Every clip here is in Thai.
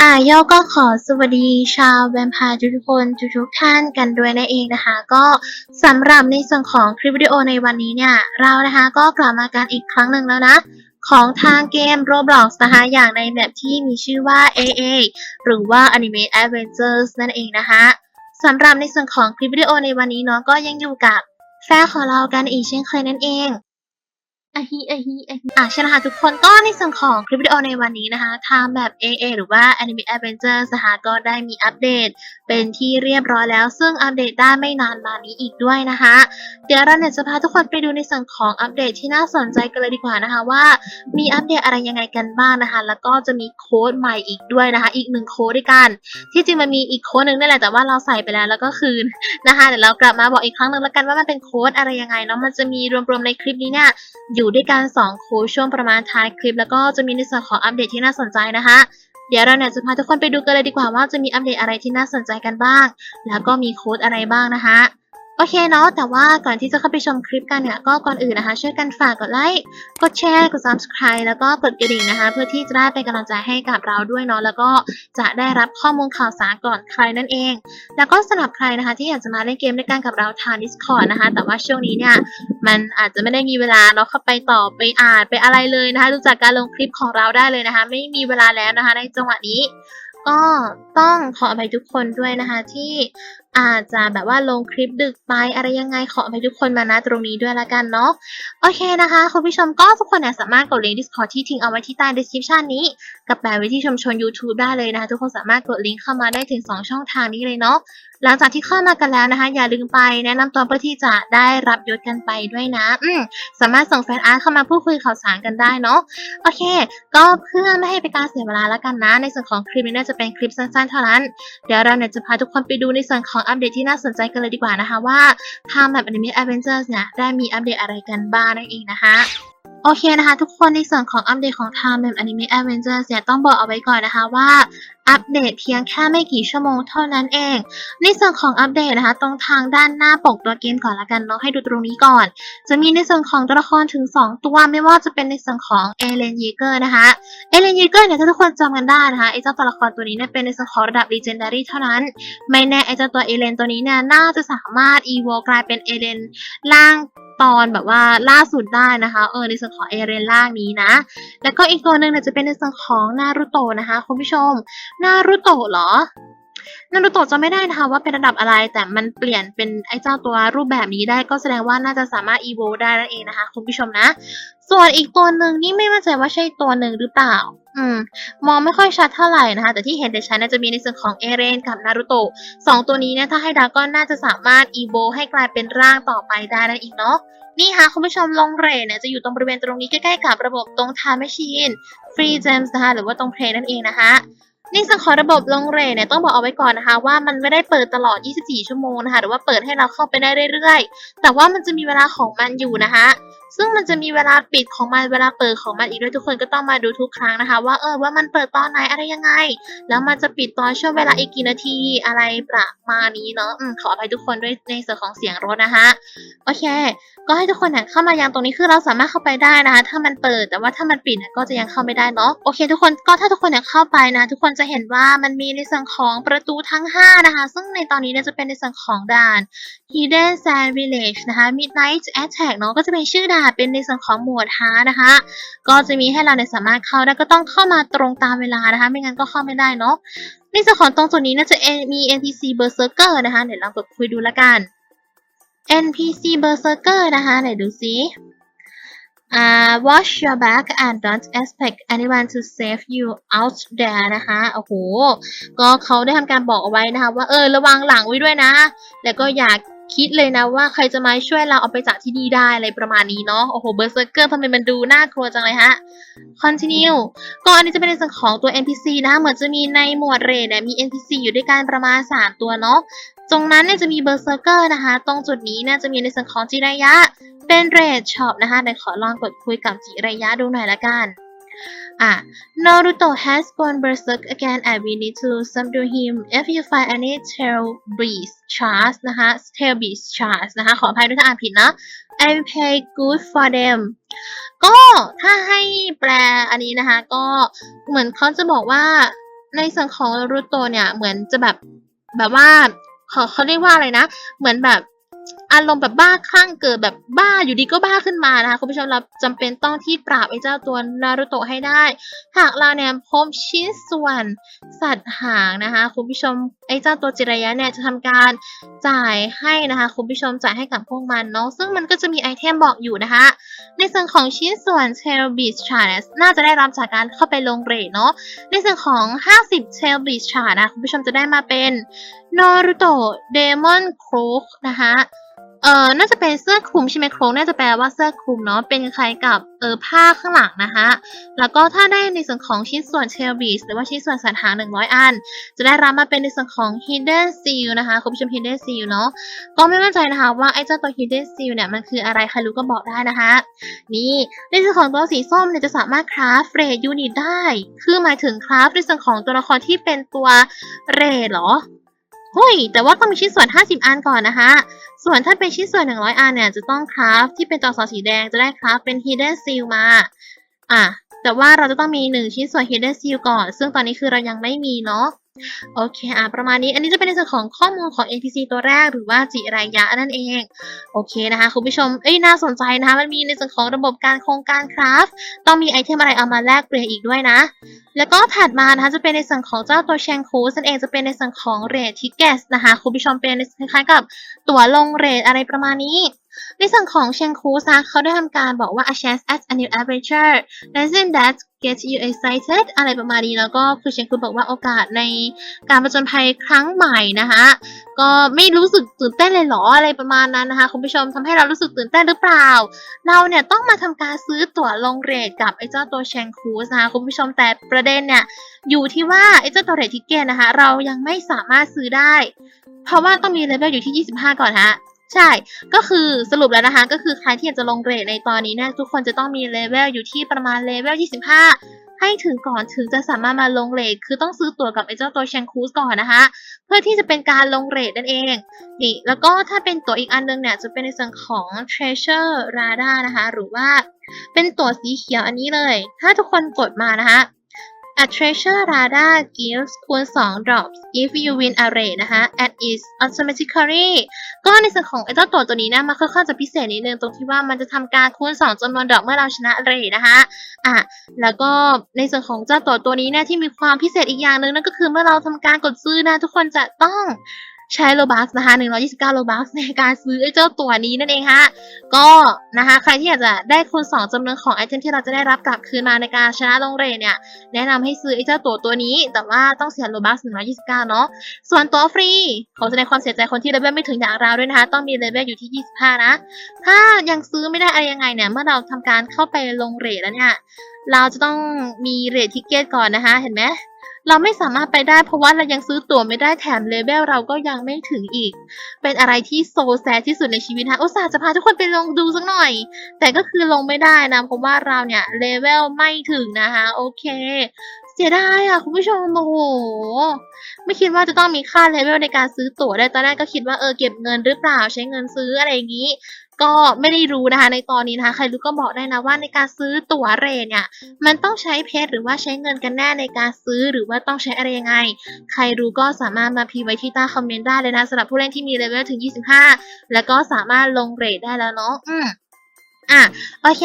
อ่าโยก็ขอสวัสดีชาวแวมพร์ทุกคนทุกๆท่านกันด้วยนั่นเองนะคะ ก็สำหรับในส่วนของคลิปวิดีโอในวันนี้เนี่ย เรานะคะก็กลับมากันอีกครั้งหนึ่งแล้วนะ ของทางเกม Roblox นะคะอย่างในแบบที่มีชื่อว่า AA หรือว่า Anime Adventures นั่นเองนะคะสำหรับในส่วนของคลิปวิดีโอในวันนี้เนาะก็ยังอยู่กับแฟนของเรากันอีกเช่นเคยนั่นเอง อะฮิอะฮิอะฮิอะใช่แล้วค่ะทุกคนก็ในส่วนของคลิปวิดีโอในวันนี้นะคะทางแบบ AA หรือว่า Anime Adventures นะคะก็ได้มีอัปเดต เป็นที่เรียบร้อยแล้ว ซึ่งอัปเดตได้ไม่นานมานี้อีกด้วยนะคะ เดี๋ยวเราเนี่ยจะพาทุกคนไปดูในส่วนของอัปเดตที่น่าสนใจกันเลยดีกว่านะคะว่า มีอัปเดตอะไรยังไงกันบ้างนะคะ แล้วก็จะมีโค้ดใหม่อีกด้วยนะคะ อีกหนึ่งโค้ดด้วยกัน ที่จริงมันมีอีกโค้ดหนึ่งนั่นแหละแต่ว่าเราใส่ไปแล้วแล้วก็คืนนะคะเดี๋ยวเรากลับมาบอกอีกครั้งหนึ่งแล้วกันว่ามันเป็นโค้ดอะไรยังไงเนาะมันจะมีรวมๆในคลิปนี้เนี่ยอยู่ด้วยกัน2โค้ดช่วงประมาณท้ายคลิป แล้วก็จะมีในส่วนของอัปเดตที่น่าสนใจนะคะ เดี๋ยวเราเนี่ยจะพาทุกคนไปดูกันเลยดีกว่าว่าจะมีอัปเดตอะไรที่น่าสนใจกันบ้าง แล้วก็มีโค้ดอะไรบ้างนะคะ โอเคเนาะแต่ว่าก่อนที่จะเข้าไปชมคลิปกันเนี่ยก็ก่อนอื่นนะคะ ช่วยกันฝากกดไลค์กดแชร์กด subscribe แล้วก็กดกระดิ่งนะคะ เพื่อที่จะได้เป็นกำลังใจให้กับเราด้วยเนาะแล้วก็จะได้รับข้อมูลข่าวสารก่อนใครนั่นเอง แล้วก็สำหรับใครนะคะ ที่อยากจะมาเล่นเกมด้วยกันกับเราทาง Discord นะคะ แต่ว่าช่วงนี้เนี่ยมันอาจจะไม่ได้มีเวลาเนาะเข้าไปตอบไปอ่านไปอะไรเลยนะคะดูจากการลงคลิปของเราได้เลยนะคะ ไม่มีเวลาแล้วนะคะ ในจังหวะนี้ก็ต้องขออภัยทุกคนด้วยนะคะที่ อาจจะแบบว่าลงคลิปดึกไปอะไรยังไงขออภัยทุกคนมานะตรงนี้ด้วยละกันเนาะโอเคนะคะคุณผู้ชมก็ทุกคนเนี่ยสามารถกดลิงก์ Discord ที่ทิ้งเอาไว้ที่ใต้ description นี้ กับแปะไว้ที่ชมชน YouTube ได้เลยนะคะทุกคนสามารถกดลิงก์เข้ามาได้ถึง 2 ช่องทางนี้เลยเนาะหลังจากที่เข้ามากันแล้วนะคะ อย่าลืมไปแนะนำตัวเพื่อที่จะได้รับยศกันไปด้วยนะ อืมสามารถส่งแฟนอาร์ตเข้ามาพูดคุยข่าวสารกันได้เนาะโอเค ก็เพื่อไม่ให้เป็นการเสียเวลาแล้วกันนะ ในส่วนของคลิปนี้จะเป็นคลิปสั้นๆเท่านั้น เดี๋ยวเราเนี่ยจะพาทุกคนไปดูในส่วนของอัปเดตที่น่าสนใจกันเลยดีกว่านะคะว่าทางแบบ Anime Adventures เนี่ยได้มีอัปเดตอะไรกันบ้างนั่นเองนะคะโอเคนะคะ ทุกคนในส่วนของอัปเดตของ Time Map Anime Adventures เนี่ยต้องบอกเอาไว้ก่อนนะคะว่า อัปเดตเพียงแค่ไม่กี่ชั่วโมงเท่านั้นเอง ในส่วนของอัปเดตนะคะ ตรงทางด้านหน้าปกตัวเกมก่อนละกันเนาะให้ดูตรงนี้ก่อน จะมีในส่วนของตัวละครถึง 2 ตัวไม่ว่าจะเป็นในส่วนของเอเลนเยเกอร์นะคะเอเลนเยเกอร์เนี่ยถ้าทุกคนจำกันได้นะคะไอเจ้าตัวละครตัวนี้เนี่ยเป็นในส่วนของระดับ Legendary เท่านั้น ไม่แน่ไอเจ้าตัวเอเลนตัวนี้เนี่ยน่าจะสามารถ evo กลายเป็นเอเลนล่างตอนแบบว่าล่าสุดได้นะคะเออในส่วนของเอเลนล่างนี้นะ แล้วก็อีกตัวหนึ่งเนี่ยจะเป็นในส่วนของนารูโตะนะคะคุณผู้ชมนารูโตะเหรอ นารูโตะจะไม่ได้นะคะว่าเป็นระดับอะไร แต่มันเปลี่ยนเป็นไอ้เจ้าตัวรูปแบบนี้ได้ก็แสดงว่าน่าจะสามารถ evo ได้นั่นเองนะคะ คุณผู้ชมนะ ส่วนอีกตัวหนึ่งนี่ไม่มั่นใจว่าใช่ตัวหนึ่งหรือเปล่า อืม มองไม่ค่อยชัดเท่าไหร่นะคะ แต่ที่เห็นแต่ชัดน่าจะมีในส่วนของเอเรนกับนารูโตะสองตัวนี้เนี่ยถ้าให้ดาก้อนน่าจะสามารถ evo ให้กลายเป็นร่างต่อไปได้นั่นเองเนาะนี่ค่ะคุณผู้ชมลงเรทเนี่ยจะอยู่ตรงบริเวณตรงนี้ใกล้ๆกับระบบตรง Time Machine Free Gems นะคะหรือว่าตรง Play นั่นเองนะคะ นี่จะขอระบบลงเรทเนี่ยต้องบอกเอาไว้ก่อนนะคะ ว่ามันไม่ได้เปิดตลอด 24 ชั่วโมงนะคะ หรือว่าเปิดให้เราเข้าไปได้เรื่อยๆ แต่ว่ามันจะมีเวลาของมันอยู่นะคะ ซึ่งมันจะมีเวลาปิดของมันเวลาเปิดของมันอีกด้วยทุกคนก็ต้องมาดูทุกครั้งนะคะ ว่าเออว่ามันเปิดตอนไหนอะไรยังไง แล้วมันจะปิดตอนช่วงเวลาอีกกี่นาทีอะไรประมาณนี้เนาะอืมขออภัยทุกคนด้วยในส่วนของเสียงรถนะคะโอเค ก็ให้ทุกคนเนี่ยเข้ามายังตรงนี้คือเราสามารถเข้าไปได้นะคะ ถ้ามันเปิดแต่ว่าถ้ามันปิดเนี่ยก็จะยังเข้าไม่ได้เนาะโอเค ทุกคนก็ถ้าทุกคนเนี่ยเข้าไปนะ ทุกคนจะเห็นว่ามันมีในส่วนของประตูทั้ง 5 นะคะ ซึ่งในตอนนี้เนี่ยจะเป็นในส่วนของด่าน Hidden Sand Village นะคะ Midnight Attack เนาะก็จะเป็นชื่อด่านเป็นในส่วนของหมวดฮานะคะ ก็จะมีให้เราเนี่ยสามารถเข้าได้ก็ต้องเข้ามาตรงตามเวลานะคะ ไม่งั้นก็เข้าไม่ได้เนาะในส่วนของตรงจุดนี้น่าจะมี NPC Berserker นะคะ เดี๋ยวลองกดคุยดูละกัน NPC Berserker นะคะไหนดูซิอ่า watch your back and don't expect anyone to save you out there นะคะ โอ้โห ก็เขาได้ทำการบอกเอาไว้นะคะ ว่าเออระวังหลังไว้ด้วยนะ แล้วก็อย่า คิดเลยนะว่าใครจะมาช่วยเราเอาไปจากที่นี่ได้อะไรประมาณนี้เนาะโอ้โห Berserker ทำไมมันดูน่ากลัวจังเลยฮะ continue ก็อันนี้จะเป็นในส่วนของตัว NPC นะคะเหมือนจะมีในหมวดเรทเนี่ยมี NPC อยู่ด้วยกันประมาณ 3 ตัวเนาะตรงนั้นเนี่ยจะมีเบอร์เซอร์เกอร์นะคะ ตรงจุดนี้เนี่ยจะมีในส่วนของจิรายะ เป็นเรทช็อปนะคะเดี๋ยวขอลองกดคุยกับจิรายะดูหน่อยละกัน อะ Naruto has gone berserk again and we need to subdue him if you find any tail beast shards นะคะ tail beast shards นะคะ ขออภัยด้วยถ้าอ่านผิดนะ I will pay good for them ก็ถ้าให้แปลอันนี้นะคะ ก็เหมือนเขาจะบอกว่าในส่วนของนารูโตะเนี่ย เหมือนจะแบบแบบว่าเขาเขาเรียกว่าอะไรนะ เหมือนแบบ อารมณ์แบบบ้าคลั่งเกิดแบบบ้าอยู่ดีก็บ้าขึ้นมานะคะคุณผู้ชมเราจำเป็นต้องที่ปราบไอ้เจ้าตัวนารูโตะให้ได้ หากเราเนี่ยพบชิ้นส่วนสัตว์หางนะคะคุณผู้ชมไอ้เจ้าตัวจิรยะเนี่ยจะทำการจ่ายให้นะคะคุณผู้ชมจ่ายให้กับพวกมันเนาะซึ่งมันก็จะมีไอเทมบอกอยู่นะคะ ในส่วนของชิ้นส่วน Tail Beach Chart น่าจะได้รับจากการเข้าไปลงเรทเนาะในส่วนของ 50 Tail Beach Chart นะคุณผู้ชมจะได้มาเป็น Naruto Demon Cloak นะคะเอ่อน่าจะเป็นเสื้อคลุมใช่ไหมโครงน่าจะแปลว่าเสื้อคลุมเนาะ เป็นคล้ายกับเออผ้าข้างหลังนะคะ แล้วก็ถ้าได้ในส่วนของชิ้นส่วน Tail Beach หรือว่าชิ้นส่วนสันหาง100 อัน จะได้รับมาเป็นในส่วนของ Hidden Seal นะคะ คุณผู้ชม Hidden Seal เนาะ ก็ไม่มั่นใจนะคะว่าไอ้เจ้าตัว Hidden Seal เนี่ยมันคืออะไร ใครรู้ก็บอกได้นะคะ นี่ในส่วนของตัวสีส้มเนี่ยจะสามารถคราฟเรดยูนิตได้ คือหมายถึงคราฟในส่วนของตัวละครที่เป็นตัวเรดเหรอ เฮ้ย แต่ว่าต้องมีชิ้นส่วน 50 อันก่อนนะคะ ส่วนถ้าเป็นชิ้นส่วน 100 อันเนี่ยจะต้องคราฟที่เป็นจอสอสีแดงจะได้คราฟเป็น Hidden Seal มา อะ แต่ว่าเราจะต้องมี 1 ชิ้นส่วน Hidden Seal ก่อน ซึ่งตอนนี้คือเรายังไม่มีเนาะ โอเคอะประมาณนี้อันนี้จะเป็นในส่วนของข้อมูลของ NPC ตัวแรกหรือว่าจิรายะนั่นเอง โอเคนะคะคุณผู้ชมเอ้ยน่าสนใจนะคะมันมีในส่วนของระบบการโครงการคราฟต้องมีไอเทมอะไรเอามาแลกเปลี่ยนอีกด้วยนะ แล้วก็ถัดมานะคะจะเป็นในส่วนของเจ้าตัวแชงคูนั่นเองจะเป็นในส่วนของเรททิเกตนะคะคุณผู้ชมเป็นคล้ายๆกับตั๋วลงเรทอะไรประมาณนี้ในส่วนของเชงคูซะเขาได้ทำการบอกว่า a chance at a new adventure doesn't that get you excited อะไรประมาณนี้แล้วก็คือเชงคูบอกว่าโอกาสในการผจญภัยครั้งใหม่นะคะก็ไม่รู้สึกตื่นเต้นเลยหรออะไรประมาณนั้นนะคะคุณผู้ชมทำให้เรารู้สึกตื่นเต้นหรือเปล่า เราเนี่ยต้องมาทำการซื้อตั๋วลงเรทกับไอ้เจ้าตัวแชงคูสนะคะคุณผู้ชมแต่ประเด็นเนี่ยอยู่ที่ว่าไอ้เจ้าตัวเรททิเกตนะคะเรายังไม่สามารถซื้อได้ เพราะว่าต้องมีเลเวลอยู่ที่ 25 ก่อนฮะ ใช่ ก็คือสรุปแล้วนะคะ ก็คือใครที่อยากจะลงเกรดในตอนนี้เนี่ยทุกคนจะต้องมีเลเวลอยู่ที่ประมาณเลเวล 25 ให้ถึงก่อนถึงจะสามารถมาลงเรทคือต้องซื้อตั๋วกับไอ้เจ้าตัวแชงคูสก่อนนะคะ เพื่อที่จะเป็นการลงเรทนั่นเองนี่แล้วก็ถ้าเป็นตั๋วอีกอันนึงเนี่ยจะเป็นในส่วนของ treasure radar นะคะ หรือว่าเป็นตั๋วสีเขียวอันนี้เลย ถ้าทุกคนกดมานะคะ A treasure radar gives คูณ2 drops if you win a raid นะคะ and is automatically ก็ในส่วนของไอ้เจ้าตัวตัวนี้นะมันค่อนข้างจะพิเศษนิดนึงตรงที่ว่ามันจะทำการคูณ 2จำนวนดอกเมื่อเราชนะเรทนะคะอะแล้วก็ในส่วนของเจ้าตัวตัวนี้เนี่ยที่มีความพิเศษอีกอย่างหนึ่งนั่นก็คือเมื่อเราทำการกดซื้อนะทุกคนจะต้อง ใช้โลบัคนะคะ 129โลบัคในการซื้อไอ้เจ้าตัวนี้นั่นเองฮะ ก็นะคะ ใครที่อยากจะได้คูณ2จำนวนของไอเทมที่เราจะได้รับกลับคืนมาในการชนะลงเรทเนี่ย แนะนำให้ซื้อไอ้เจ้าตัวตัวนี้ แต่ว่าต้องเสียโลบัค129 เนาะ ส่วนตัวฟรีขอแสดงความเสียใจคนที่เลเวลไม่ถึงอย่างเราด้วยนะคะ ต้องมีเลเวลอยู่ที่ 25 นะ ถ้ายังซื้อไม่ได้อะไรยังไงเนี่ย เมื่อเราทำการเข้าไปลงเรทแล้วเนี่ย เราจะต้องมีเรททิเกตก่อนนะคะ เห็นไหม เราไม่สามารถไปได้เพราะว่าเรายังซื้อตั๋วไม่ได้แถมเลเวลเราก็ยังไม่ถึงอีก เป็นอะไรที่โซแซดที่สุดในชีวิตนะอุตส่าห์จะพาทุกคนไปลงดูสักหน่อย แต่ก็คือลงไม่ได้นะเพราะว่าเราเนี่ยเลเวลไม่ถึงนะคะโอเค เสียดายอะคุณผู้ชมโอ้โหไม่คิดว่าจะต้องมีค่าเลเวลในการซื้อตั๋วได้ตอนแรกก็คิดว่าเออเก็บเงินหรือเปล่าใช้เงินซื้ออะไรอย่างนี้ ก็ไม่ได้รู้นะคะ ในตอนนี้นะคะใครรู้ก็บอกได้นะว่าในการซื้อตั๋วเรเนี่ย มันต้องใช้เพชรหรือว่าใช้เงินกันแน่ในการซื้อหรือว่าต้องใช้อะไรยังไง ใครรู้ก็สามารถมาพิมพ์ไว้ที่ใต้คอมเมนต์ได้เลยนะสำหรับผู้เล่นที่มีเลเวลถึง 25 แล้วก็สามารถลงเรทได้แล้วเนาะอืม อะโอเค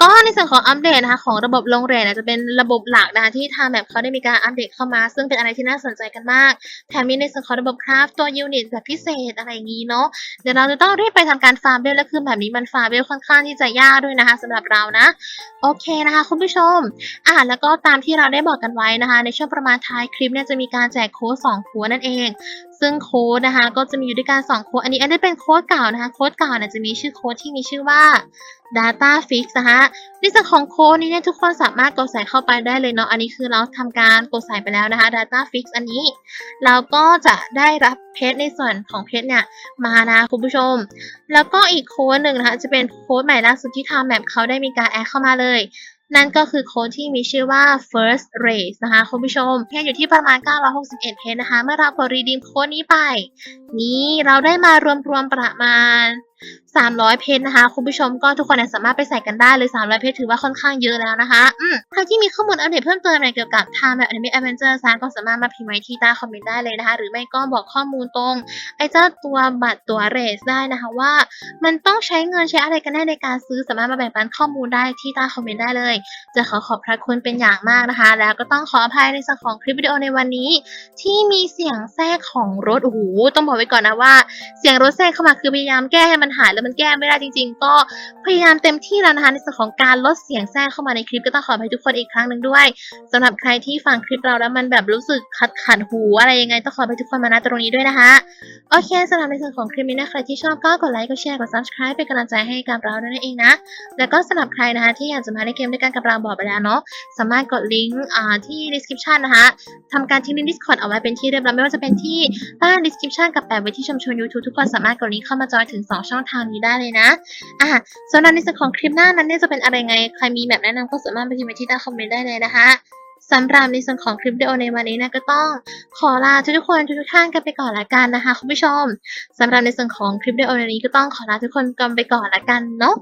ก็ในส่วนของอัปเดตนะคะของระบบลงเรทเนี่ยจะเป็นระบบหลักนะคะที่ทางแบบเขาได้มีการอัปเดตเข้ามา ซึ่งเป็นอะไรที่น่าสนใจกันมาก แถมมีในส่วนของระบบคราฟตัวยูนิตแบบพิเศษอะไรอย่างนี้เนาะเดี๋ยวเราจะต้องรีบไปทำการฟาร์มเบลและคือแบบนี้มันฟาร์มเบลค่อนข้างที่จะยากด้วยนะคะสำหรับเรานะ โอเคนะคะคุณผู้ชมอ่าแล้วก็ตามที่เราได้บอกกันไว้นะคะ ในช่วงประมาณท้ายคลิปเนี่ยจะมีการแจกโค้ด2โค้ดนั่นเอง ซึ่งโค้ดนะคะ ก็จะมีอยู่ด้วยกัน2โค้ดอันนี้อันนี้เป็นโค้ดเก่านะคะโค้ดเก่าเนี่ยจะมีชื่อโค้ดที่มีชื่อว่า Data Fix นะคะในส่วนของโค้ดนี้เนี่ยทุกคนสามารถกดใส่เข้าไปได้เลยเนาะอันนี้คือเราทำการกดใส่ไปแล้วนะคะ Data Fix อันนี้ เราก็จะได้รับเพชรในส่วนของเพชรเนี่ยมานะคุณผู้ชม แล้วก็อีกโค้ดหนึ่งนะคะจะเป็นโค้ดใหม่ล่าสุดที่ทางแบบเขาได้มีการแอดเข้ามาเลยนั่นก็คือโค้ดที่มีชื่อว่า first race นะคะคุณผู้ชม เพชรอยู่ที่ประมาณ 961 เพชรนะคะ เมื่อเรากดรีดีมโค้ดนี้ไป นี่เราได้มารวมๆประมาณ300 เพชรนะคะ คุณผู้ชมก็ทุกคนสามารถไปใส่กันได้เลย 300 เพชรถือว่าค่อนข้างเยอะแล้วนะคะอืมใครที่มีข้อมูลอัปเดตเพิ่มเติมอะไรเกี่ยวกับทางแบบ Anime Adventure ซาก็สามารถมาพิมพ์ไว้ที่ใต้คอมเมนต์ได้เลยนะคะ หรือไม่ก็บอกข้อมูลตรง ไอ้เจ้าตัวบัตรตัวเรสได้นะคะว่า มันต้องใช้เงินใช้อะไรกันแน่ในการซื้อสามารถมาแบ่งปันข้อมูลได้ที่ใต้คอมเมนต์ได้เลย จะขอขอบพระคุณเป็นอย่างมากนะคะ แล้วก็ต้องขออภัยในส่วนของคลิปวิดีโอในวันนี้ ที่มีเสียงแทรกของรถโอ้โหต้องบอกไว้ก่อนนะว่า เสียงรถแทรกเข้ามาคือพยายามแก้ให้มันหายแล้วมันแก้ไม่ได้จริง ๆ ก็พยายามเต็มที่แล้วนะคะในส่วนของการลดเสียงแทรกเข้ามาในคลิปก็ต้องขออภัยทุกคนอีกครั้งหนึ่งด้วยสำหรับใครที่ฟังคลิปเราแล้วมันแบบรู้สึกขัดขันหูอะไรยังไงต้องขออภัยทุกคนมาณตรงนี้ด้วยนะคะโอเคสำหรับในส่วนของคลิปนี้นะใครที่ชอบก็กดไลค์กดแชร์กด subscribe เป็นกำลังใจให้กับเราด้วยนั่นเองนะแล้วก็สำหรับใครนะคะที่อยากจะมาเล่นเกมด้วยกันกับเราบอกไปแล้วเนาะสามารถกดลิงก์ที่ description นะคะทำการทิ้งลิงก์ Discord เอาไว้เป็นที่เรียบร้อยไม่ว่าจะเป็นที่ใต้ description กับแปะไว้ที่ชมชน YouTube ทุกคนสามารถกดลิงก์เข้ามาจอยถึง 2 ช่องทางนี้ได้เลยนะอะสำหรับในส่วนของคลิปหน้านั้นเนี่ยจะเป็นอะไรไง ใครมีแบบแนะนำก็สามารถไปพิมพ์ไว้ที่ใต้คอมเมนต์ได้เลยนะคะสำหรับในส่วนของคลิปวิดีโอในวันนี้นะก็ต้องขอลาทุกทุกคนทุกๆท่านกันไปก่อนละกันนะคะคุณผู้ชมสำหรับในส่วนของคลิปวิดีโอในนี้ก็ต้องขอลาทุกคนกันไปก่อนละกันเนาะ